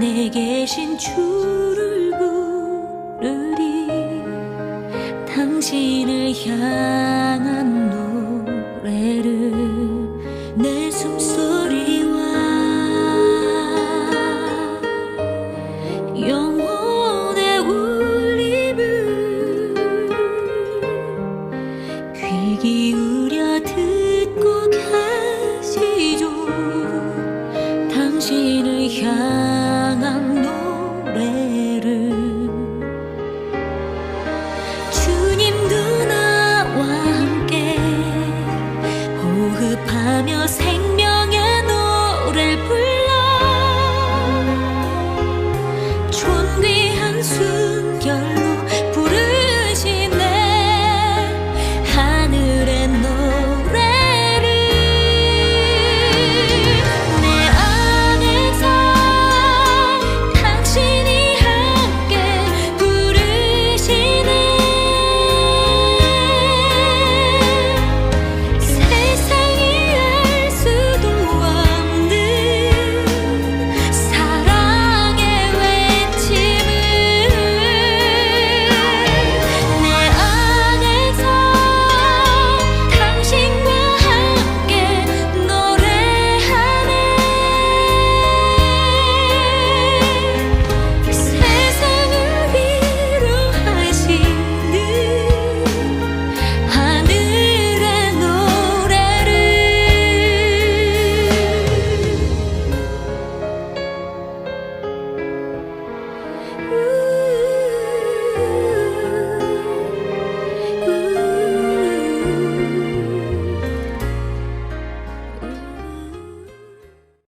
안에 계신 주를 부르리. 당신을 향한 노래를 내 숨소리와 영혼의 울림을 귀 기울여 듣고 계시죠. 당신을 향한 난 노래